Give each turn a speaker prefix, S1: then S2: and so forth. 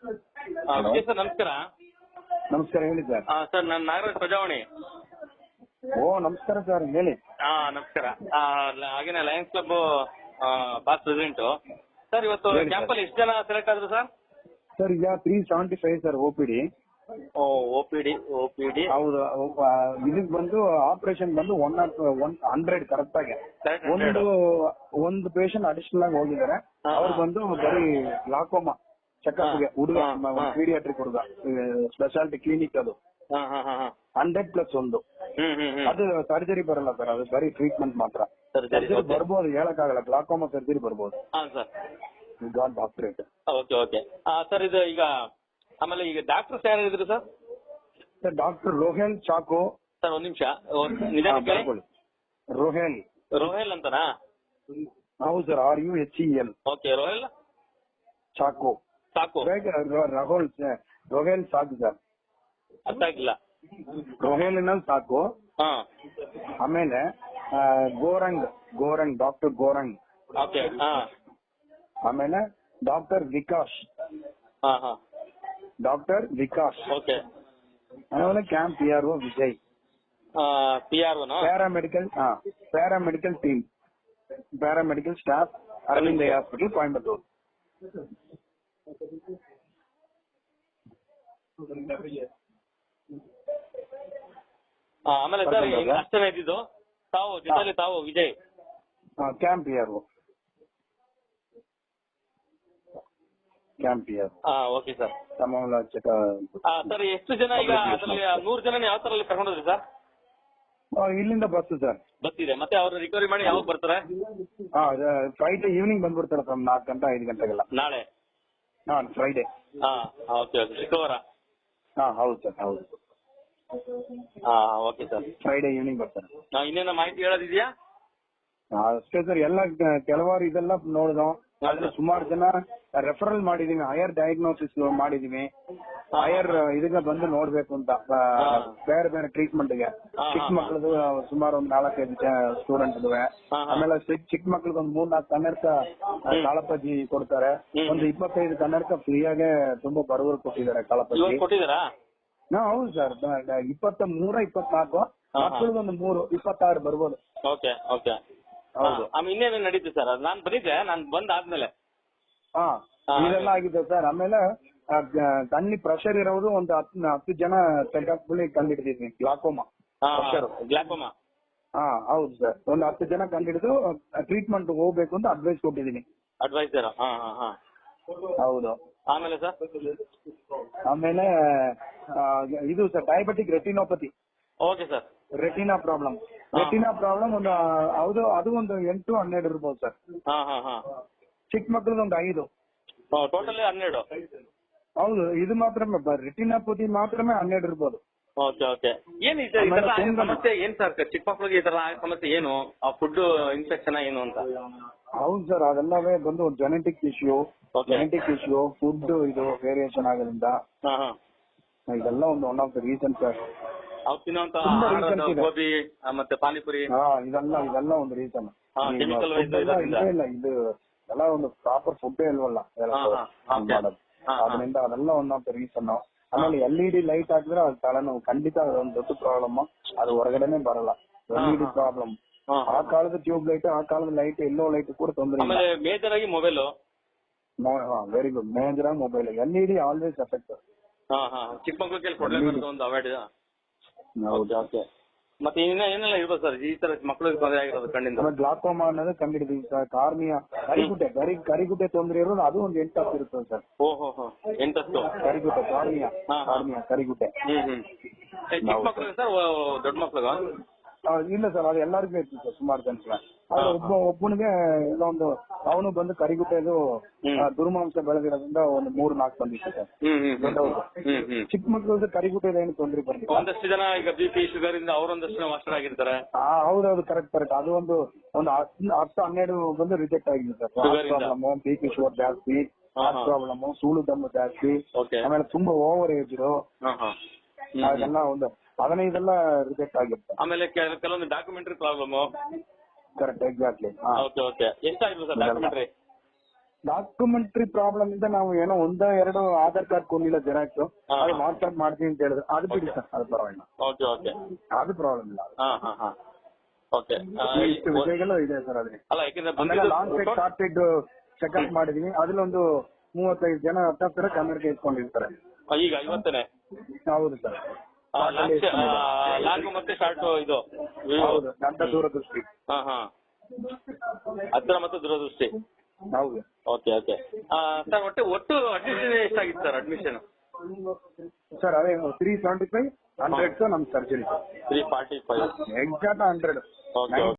S1: Sir ನಮಸ್ಕಾರ.
S2: ನಮಸ್ಕಾರ ಹೇಳಿ ಸರ್.
S1: ಆ, ಸರ್ ನಾನು ನಾಗರಾಜ್ ಪ್ರಜಾವಣಿ
S2: ಓ ನಮಸ್ಕಾರ ಸರ್ ಹೇಳಿ.
S1: ಹಾ ನಮಸ್ಕಾರ. ಆ, ಲ- ಹಾಗೇನೆ lions club pass president sir ಇವತ್ತು
S2: ಹೇಳಿ
S1: ಅಲ್ಲಿ ಎಷ್ಟು ಜನ ಸೆಲೆಕ್ಟ್ ಆದ್ರು ಸರ್?
S2: ಸರ್ ಈಗ three seventy five sir O P D
S1: O O P D O P D
S2: ಹೌದು ಇದಕ್ ಬಂದು ಆಪರೇಷನ್ ಬಂದು one naught one hundred correct ಆಗಿ.
S1: Correct,
S2: ಒಂದು ಒಂದು ಪೇಷಂಟ್ ಅಡಿಷನಲ್ ಆಗಿ ಹೋಗಿದ್ದಾರೆ.
S1: ಹಾ,
S2: ಅವ್ರು
S1: ಹಾ.
S2: ಬಂದು ಬರೀ ಗ್ಲಾಕೋಮಾ ಚೆಕಪ್ಗೆ
S1: ಹಾ,
S2: ಹುಡುಗ
S1: ಹಾ, ಹಾ.
S2: ಪೀಡಿಯಾಟ್ರಿಕ್ ಹುಡುಗ ಸ್ಪೆಷಾಲಿಟಿ ಕ್ಲಿನಿಕ್ ಅದು
S1: ಹಾ ಹಾ ಹಾ ಹಾ
S2: ಹಂಡ್ರೆಡ್ ಪ್ಲಸ್ ಒಂದು
S1: ಹ್ಮ್ ಹ್ಮ್ ಹ್ಮ್
S2: ಅದು ಸರ್ಜರಿ ಬರಲ್ಲ ಸರ್ ಅದು ಬರೀ ಟ್ರೀಟ್ಮೆಂಟ್ ಮಾತ್ರ
S1: Surgery,
S2: ಸರ್ಜರಿ
S1: okay.
S2: ಬರ್ಬೋದು ಹೇಳಕ್ಕಾಗಲ್ಲ ಗ್ಲಾಕೋಮಾ ಸರ್ಜರಿ ಬರ್ಬೋದು
S1: ಹಾ sir
S2: god doctorate
S1: okay okay sir ಇದು ಈಗ ಆಮೇಲೆ ಈಗ ಡಾಕ್ಟರ್ಸ್ ಯಾರು ಇದ್ರು sir
S2: sir doctor Rohel Chacko
S1: sir ಒಂದ್ ನಿಮಿಷ
S2: ಹಾ,
S1: ನಿಧಾನ ಕೇಳಿ
S2: ಬರ್ಕೊಳ್ಳಿ. ರೋಹೆಲ್
S1: ರೋಹೆಲ್ ಅಂತನಾ
S2: ಹೌದು sir R U H E L
S1: okay Rohel
S2: Chacko
S1: ಸಾಕು.
S2: ರಹೋಲ್ ರೋಹೆಲ್ ಸಾಕು ಸರ್
S1: ಅರ್ಥ ಆಗಿಲ್ಲ.
S2: ರೋಹೆಲ್ನಲ್ಲಿ ಸಾಕು.
S1: ಹಾ.
S2: ಆಮೇಲೆ ಆ, ಗೋರಂಗ್ ಗೋರಂಗ್ ಡಾಕ್ಟರ್ ಗೋರಂಗ್.
S1: ಓಕೆ ಹಾ.
S2: ಆಮೇಲೆ ಡಾಕ್ಟರ್ ವಿಕಾಸ್
S1: ಹಾ ಹಾ.
S2: Doctor Vikas
S1: okay.
S2: ಆಮೇಲೆ camp P R O Vijay.
S1: P R ಒನ?
S2: Paramedical ಹಾ paramedical team. Paramedical staff Aravind hospital Coimbatore.
S1: ಆಮೇಲೆ ಸರ್
S2: ಬರ್ಕೊಂಡ್ರಾ?
S1: ಅಷ್ಟೇ ಇದ್ದಿದ್ದು ತಾವು ಜೊತೆಲಿ ತಾವು ವಿಜಯ್?
S2: ಕ್ಯಾಂಪ್ ಕ್ಯಾಂಪಿಯರ್ ಆರ್ ಕ್ಯಾಂಪ್ ಪಿ ಆರ್
S1: ಹಾ ಓಕೆ ಸರ್ ಸರ್ ಎಷ್ಟು ಜನ ಈಗ ಅದರಲ್ಲಿ ನೂರು ಜನ ಯಾವ ತರ ಕರ್ಕೊಂಡ್ರಿ ಸರ್
S2: ಇಲ್ಲಿಂದ ಬಸ್ ಸರ್
S1: ಬಸ್ ಇದೆ ಮತ್ತೆ ಅವ್ರು ರಿಕವರಿ ಮಾಡಿ ಯಾವಾಗ ಬರ್ತಾರೆ?
S2: ಫ್ರೈಡೆ ಈವ್ನಿಂಗ್ ಬಂದ್ಬಿಡ್ತಾರೆ ಸರ್ ನಾಲ್ಕು ಗಂಟೆ ಐದು ಗಂಟೆಗೆಲ್ಲ.
S1: ನಾಳೆ?
S2: ಹಾ ಫ್ರೈಡೆ
S1: ಹಾ ಓಕೆ ಓಕೆ ಶುಕ್ರವಾರ?
S2: ಹಾ ಹೌದು ಸರ್ ಹೌದು.
S1: ಹಾ ಓಕೆ ಸರ್
S2: ಫ್ರೈಡೆ ಈವ್ನಿಂಗ್ ಬರ್ತಾರೆ.
S1: ಇನ್ನೇನೋ ಮಾಹಿತಿ ಹೇಳೋದಿದ್ಯಾ?
S2: ಅಷ್ಟೇ ಸರ್ ಎಲ್ಲ ಕೆಲವಾರು ಇದೆಲ್ಲ ನೋಡಿದ. ಆದ್ರೆ ಸುಮಾರು ಜನ ರೆಫರಲ್ ಮಾಡಿದೀವಿ ಹೈಯರ್ ಡಯಾಗ್ನೋಸಿಸ್ ಮಾಡಿದೀವಿ. ಹೈಯರ್ ಇದಕ್ಕೆ ಬಂದು ನೋಡ್ಬೇಕು ಅಂತ ಬೇರೆ ಬೇರೆ
S1: ಟ್ರೀಟ್ಮೆಂಟ್ಗೆ.
S2: ಚಿಕ್ಕ
S1: ಹಾ.
S2: ಮಕ್ಕಳದು ಸುಮಾರು ಒಂದ್ ನಾಲ್ಕೈದು ಸ್ಟೂಡೆಂಟ್ ಇದಾವೆ. ಆಮೇಲೆ ಚಿಕ್ಕ ಮಕ್ಳಿಗೆ ಒಂದ್ ಮೂರ್ ನಾಲ್ಕು ಕನ್ನಡಕ ಕಾಳಪ್ಪಜಿ ಕೊಡ್ತಾರೆ ಒಂದು ಇಪ್ಪತ್ತೈದು ಕನ್ನಡಕ ಫ್ರೀಯಾಗೆ ತುಂಬಾ ಬಡವರು ಕೊಟ್ಟಿದ್ದಾರೆ
S1: ಕೊಟ್ಟಿದ್ದಾರಾ?
S2: ಹಾ ಹೌದು ಸರ್. ಇಪ್ಪತ್ತ ಮೂರ ಇಪ್ಪತ್ನಾಲ್ಕು.
S1: ಒಂದು
S2: ಮಕ್ಕಳದೊಂದು ಮೂರು ಇಪ್ಪತ್ತಾರು ಬರ್ಬೋದು.
S1: Okay okay.
S2: ಹೌದು.
S1: ಇನ್ನೇನು ನಡೀತು ಸರ್? ನಾನು ಬಂದಿದ್ದೆ ನಾನು ಬಂದಾದ್ಮೇಲೆ.
S2: ಆದ್ಮೇಲೆ
S1: ಹಾ.
S2: ಇದೆಲ್ಲ ಆಗಿದೆ ಸರ್. ಆಮೇಲೆ ಕಣ್ಣಿ ಪ್ರೆಷರ್ ಇರೋದು ಒಂದು ಹತ್ತು ಹತ್ತು ಜನ ಕಂಡು ಕಂಡಿಡಿದೀವಿ ಗ್ಲಾಕೋಮಾ.
S1: ಗ್ಲಾಕೋಮಾ
S2: ಹಾ ಹೌದು ಸರ್ ಒಂದು ಹತ್ತು ಜನ ಕಂಡಿಡಿದು ಟ್ರೀಟ್ಮೆಂಟ್ ಹೋಗ್ಬೇಕು ಅಂತ ಅಡ್ವೈಸ್ ಕೊಟ್ಟಿದ್ದೀನಿ.
S1: ಅಡ್ವೈಸರ್
S2: ಹೌದು.
S1: ಆಮೇಲೆ ಸರ್
S2: ಆಮೇಲೆ ಇದು sir diabetic retinopathy
S1: okay sir
S2: retina problem. Retina problem ಒಂದು ಹೌದು ಅದು ಒಂದು ಎಂಟು ಹನ್ನೆರಡು ಇರ್ಬೋದು ಸರ್ ಚಿಕ್ಕ ಮಕ್ಳದ್ದು ಒಂದು ಐದು.
S1: ಟೋಟಲಿ ಹನ್ನೆರಡು.
S2: ಹೌದು ಇದು ಮಾತ್ರ ರೆಟಿನಾಪತಿ ಮಾತ್ರನೇ ಹನ್ನೆರಡು ಇರ್ಬೋದು.
S1: Okay okay. ಏನ್ ಈ ತರ- ಈ ತರ
S2: ಆಮೇಲೆ
S1: ಸಮಸ್ಯೆ ಏನ್ ಸರ್? ಚಿಕ್ಕ ಮಕ್ಳಿಗೆ ಈ ತರ ಸಮಸ್ಯೆ ಏನು? ಆ ಫುಡ್ ಇನ್ಫೆಕ್ಷನ್ ಏನು ಅಂತ?
S2: ಹೌದು ಸರ್ ಅದೆಲ್ಲವೇ ಬಂದು genetic issue
S1: Okay.
S2: Genetic issue food ಇದು ವೇರಿಯೇಷನ್ ಆಗೋದ್ರಿಂದ
S1: ಹಾ ಹಾ.
S2: ಇದೆಲ್ಲ ಒಂದು one of the reason sir.
S1: ಅವ್ರು ತಿನ್ನೋಂತ
S2: ತುಂಬಾ
S1: ಆಹಾರದ
S2: reasons ಇದೆ.
S1: ಗೋಬಿ ಆ, ಮತ್ತೆ ಪಾನಿಪುರಿ.
S2: ಹಾ ಇದೆಲ್ಲ ಇದೆಲ್ಲ ಒಂದು ರೀಸನ್
S1: ಹಾ, chemical wise.
S2: ಇಲ್ಲ ಇದು ಎಲ್ಲ ಒಂದು ಪ್ರಾಪರ್ ಫುಡ್ ಇಲ್ವಲ್ಲ ಎಲ್ಲ
S1: ಹಾ, ಹಾ,
S2: ಇದು
S1: okay.
S2: ಮಾಡೋದು. ಅದರಿಂದ ಅದೆಲ್ಲ ಒನ್ ಆಫ್ ದ ರೀಸನ್ ಆಮೇಲೆ ಎಲ್ ಇ ಡಿ ಲೈಟ್ ಹಾಕಿದ್ರೆ ಅದು ತಲೆನೋವು ಖಂಡಿತ ಅದೊಂದು ದೊಡ್ಡ ಪ್ರಾಬ್ಲಮ್ ಅದು ಹೊರಗಡೆನೆ ಬರಲ್ಲ ಎಲ್ ಇ ಡಿ
S1: ಹಾ, ಹಾ.
S2: ಪ್ರಾಬ್ಲಮ್
S1: ಹಾ,
S2: ಆ ಕಾಲದ ಟ್ಯೂಬ್ ಲೈಟ್ ಆ ಕಾಲದ ಲೈಟ್ ಎಲ್ಲೋ ಲೈಟ್ ಕೂಡ ತೊಂದರೆ ಇಲ್ಲ
S1: ಆಮೇಲೆ ಮೇಜರ್ ಆಗಿ mobile
S2: very good major mobile L E D always effect
S1: ಹಾ ಹಾ ಚಿಕ್ಕ ಮಕ್ಳಿಗೆ ಕೇಳಿ ಕೊಡ್ಲೇಬಾರ್ದು ಒಂದು ಅವಾಯ್ಡ್
S2: ಹೌದು
S1: ಓಕೆ ಮತ್ತೆ ಇನ್ನ ಏನೆಲ್ಲ ಇರ್ಬೋದು ಸರ್? ಈ ತರ ಮಕ್ಕಳಿಗೆ ತೊಂದರೆ ಆಗಿರೋದು ಕಣ್ಣಿಂದ?
S2: ಆಮೇಲೆ ಗ್ಲಾಕೋಮಾ ಅನ್ನೋದು ಕಂಡಿಡಿದೀವಿ ಸರ್ ಕಾರ್ನಿಯಾ ಕರಿಗುಡ್ಡೆ ಕರಿ ಕರಿಗುಡ್ಡೆ ತೊಂದರೆ ಇರೋದು ಅದು ಒಂದು ಎಂಟು ಹತ್ತು ಇರುತ್ತೆ ಸರ್.
S1: ಓ ಹೋ ಹೋ ಎಂಟತ್ತು
S2: ಕರಿಗುಡ್ಡೆ
S1: ಕಾರ್ಮಿಯ
S2: ಕಾರ್ಮಿಯ ಕರಿಗುಡ್ಡೆ.
S1: ಹ್ಮ್ ಹ್ಮ್. ಚಿಕ್ಕ. ಮಕ್ಳಿಗೆ ಸರ್ ದೊಡ್ಡ ಮಕ್ಳಿಗ?
S2: ಇಲ್ಲ ಸರ್ ಅದು ಎಲ್ಲರಿಗೂ ಸರ್ ಸುಮಾರು ಜನಕ್ಕೆ ಆದ್ರೆ ಒಬ್ಬ ಒಬ್ಬನಿಗೆ ಏನೋ ಒಂದು ಅವನು ಬಂದು
S1: ಕರಿಗುಟ್ಟೆದು.
S2: ಆ, ದುರ್ಮಾಂಸ ಬೆಳೆದಿರೋದ್ರಿಂದ ಒಂದು ಮೂರು ನಾಲ್ಕು ಬಂದಿತ್ತು ಸರ್. ದೊಡ್ಡವ್ರು. ಚಿಕ್ಕ ಮಕ್ಕಳದ್ದು ಕರಿಗುಡ್ಡೆದ ಏನು ತೊಂದರೆ ಬಂದಿಲ್ಲ
S1: ಒಂದಷ್ಟು ಜನ ಈಗ ಬಿ ಪಿ ಶುಗರ್ ಇಂದ ಅವರೊಂದಷ್ಟು ಜನ ಮಾಸ್ಟರ್ ಆಗಿರ್ತಾರೆ.
S2: ಆ, ಹೌದೌದು ಕರೆಕ್ಟ್ ಕರೆಕ್ಟ್. ಅದು ಒಂದು ಒಂದು ಹತ್ತು ಹತ್ತು ಹನ್ನೆರಡು ಬಂದು ರಿಜೆಕ್ಟ್ ಆಗಿದೆ ಸರ್.
S1: Sugar ಇಂದ.
S2: ಪ್ರಾಬ್ಲಮ್ ಬಿ ಪಿ ಶುಗರ್ ಜಾಸ್ತಿ
S1: ಹಾ,
S2: ಹಾರ್ಟ್
S1: ಹಾ.
S2: ಪ್ರಾಬ್ಲಮ್ ಸೂಳು ದಮ್ಮು ಜಾಸ್ತಿ. ಆಮೇಲೆ ತುಂಬಾ ಓವರ್ ಏಜ್
S1: ಹಾ ಹಾ. ಹ್ಮ್, ಹ್ಮ್.
S2: ಅದೆಲ್ಲ ಒಂದು ಹದಿನೈದೆಲ್ಲ ರಿಜೆಕ್ಟ್ ಆಗಿರುತ್ತೆ.
S1: ಆಮೇಲೆ ಕೆಲ- ಕೆಲವೊಂದು documentary problem
S2: correct exactly
S1: okay okay ಎಷ್ಟಾಗಿರ್ಬೋದು sir documentary
S2: documentary problem ಇಂದ ನಾವು ಏನೋ ಒಂದ ಎರಡು ಆಧಾರ್ ಕಾರ್ಡ್ ಕೊಂಡಿಲ್ಲ ಜೆರಾಕ್ಸ್
S1: ಹಾ.
S2: ಅದು ವಾಟ್ಸ್ಆಪ್ ಮಾಡ್ತೀನಿ ಅಂತ ಹೇಳಿದ್ರು. ಅದು ಬಿಡಿ
S1: Okay.
S2: ಸರ್ ಅದು ಪರವಾಗಿಲ್ಲ.
S1: ಓಕೆ ಓಕೆ
S2: ಅದು ಪ್ರಾಬ್ಲಮ್ ಇಲ್ಲ
S1: ಹಾ ಹಾ ಹಾ. ಓಕೆ
S2: ಇಷ್ಟು ವಿಷಯಗಳು ಇದೆ ಸರ್ ಅದೇ
S1: ಅಲ್ಲ ಯಾಕಂದ್ರೆ
S2: ಆಮೇಲೆ ಲಾಂಗ್ ಸೆಟ್
S1: ಬಂದಿದ್ದು
S2: ಶಾರ್ಟ್ ಸೆಟ್ ಚೆಕ್ಅಪ್ ಮಾಡಿದೀನಿ. ಅದ್ರಲ್ಲೊಂದು ಮೂವತ್ತೈದು ಜನ ಹತ್ತಾರು ಕನ್ನಡಕ್ಕೆ ಇಟ್ಕೊಂಡಿರ್ತಾರೆ.
S1: ಈಗ ಐವತ್ತನೇ?
S2: ಹೌದು ಸರ್.
S1: ಲಾಂಗ್ ಮತ್ತೆ ಶಾರ್ಟ್ ಇದು.
S2: ಹೌದು ನನ್ನ ದೂರದೃಷ್ಟಿ.
S1: ಹಾ ಹಾ. ಹತ್ತಿರ ಮತ್ತು ದೂರದೃಷ್ಟಿ.
S2: ಹೌದು.
S1: Okay okay. ಸರ್ ಒಟ್ಟು ಒಟ್ಟು ಅಡ್ಮಿಷನ್ ಎಷ್ಟಾಗಿತ್ತು ಸರ್ ಅಡ್ಮಿಷನ್
S2: ಸರ್ ಅದೇ ತ್ರೀ ಸೆವೆಂಟಿ ಫೈವ್ ಹಂಡ್ರೆಡ್ ನಮ್ surgery
S1: three forty five
S2: exact hundred
S1: okay